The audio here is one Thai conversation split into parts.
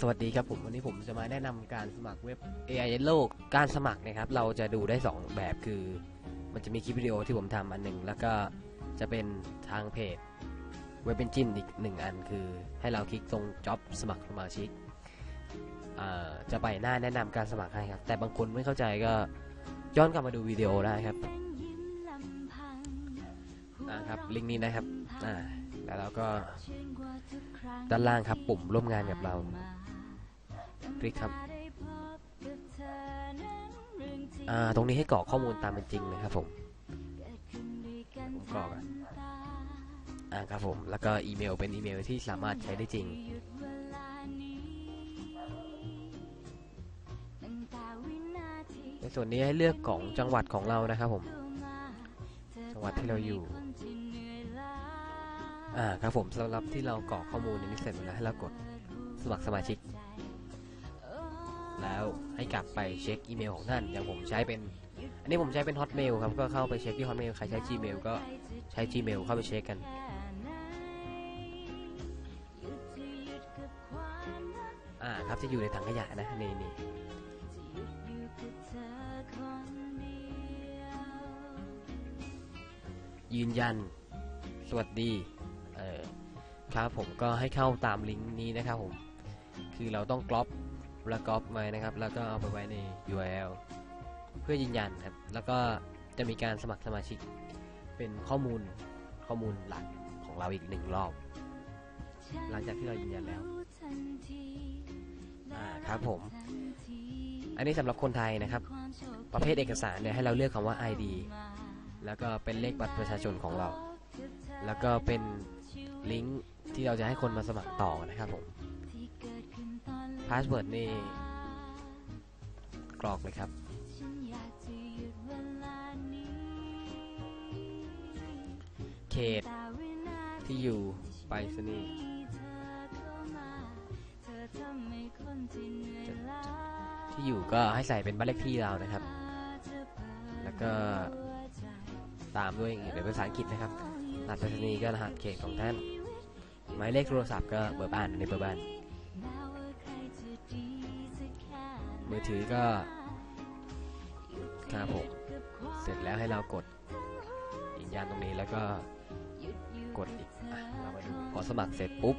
สวัสดีครับผมวันนี้ผมจะมาแนะนำการสมัครเว็บ AI Yellow การสมัครนะครับ เราจะดูได้ 2 แบบคือ มันจะมีคลิปวิดีโอที่ผมทำอันหนึ่งแล้วก็จะเป็นทางเพจเว็บเป็นจิ้นอีกหนึ่งอันคือ ให้เราคลิกตรง job สมัครสมาชิกจะไปหน้าแนะนำการสมัครให้ครับ แต่บางคนไม่เข้าใจก็ย้อนกลับมาดูวิดีโอได้ครับนะครับลิงก์นี้นะครับอ่า แล้วเราก็ด้านล่างครับปุ่มร่วมงานกับเราคลิกครับอ่าตรงนี้ให้กรอกข้อมูลตามเป็นจริงนะครับผมผมกรอกอะอ่าครับผม แล้วก็อีเมลเป็นอีเมลที่สามารถใช้ได้จริงในส่วนนี้ให้เลือกของจังหวัดของเรานะครับผม จังหวัดที่เราอยู่ อ่าครับผมสำหรับที่เรากรอกข้อมูลในนี้เสร็จหมดแล้วให้เรากดสมัครสมาชิก แล้วให้กลับไปเช็คอีเมลของท่านอย่างผมใช้เป็น อันนี้ผมใช้เป็น Hotmail ครับก็เข้าไปเช็คที่ Hotmail ใครใช้ Gmail ก็ใช้ Gmail เข้าไปเช็คกันอ่าครับจะอยู่ในถังขยะนะนี่นี่ยืนยัน สวัสดี เออครับผมก็ให้เข้าตามลิงก์นี้นะครับผม คือเราต้องกรอปแล้วกรอปไว้นะครับ แล้วก็เอาไปไว้ใน URL เพื่อยืนยันครับ แล้วก็จะมีการสมัครสมาชิก เป็นข้อมูลข้อมูลหลักของเราอีกหนึ่งรอบ หลังจากที่เรายืนยันแล้ว อ่าครับผม อันนี้สำหรับคนไทยนะครับ ประเภทเอกสารเนี่ยให้เราเลือกคำว่า ID แล้วก็เป็นเลขบัตรประชาชนของเรา แล้วก็เป็น ลิงก์ที่เราจะให้คนมาสมัครต่อนะครับผมพาสเวิร์ดนี่กรอกเลยครับ เขต ที่อยู่ไปรษณีที่อยู่ก็ให้ใส่เป็นบ้านเลขที่เรานะครับ แล้วก็ตามด้วยอย่างอื่นเป็นภาษาอังกฤษนะครับ รหัสไปรษณีย์ก็รหัสเขตของท่าน หมายเลขโทรศัพท์ก็เบอร์บ้านในเบอร์บ้าน มือถือก็ครับผมเสร็จแล้วให้เรากดยืนยันตรงนี้แล้วก็กดอีกอเรามาดูพอสมัครเสร็จปุ๊บ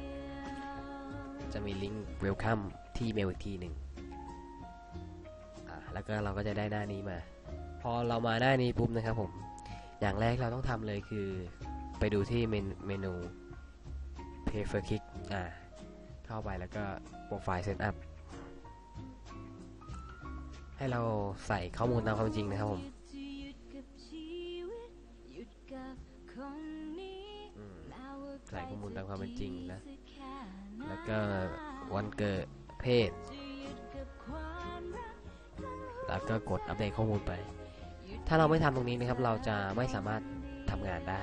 จะมีลิงก์ welcome ที่เมลอีกทีหนึ่งอะแล้วก็เราก็จะได้หน้านี้มา พอเรามาหน้านี้ปุ๊บนะครับผม อย่างแรกเราต้องทำเลยคือ ไปดูที่เมนู pay per click อ่าเข้าไปแล้วก็ profile setup ให้เราใส่ข้อมูลตามความจริงนะครับผมใส่ข้อมูลตามความเป็นจริงนะ แล้วก็วันเกิดเพศ แล้วก็กดอัปเดตข้อมูลไป ถ้าเราไม่ทำตรงนี้นะครับ เราจะไม่สามารถทำงานได้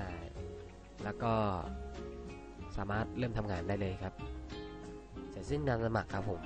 ช่ แล้วก็สามารถเริ่มทำงานได้เลยครับ เสร็จสิ้นการสมัครครับผม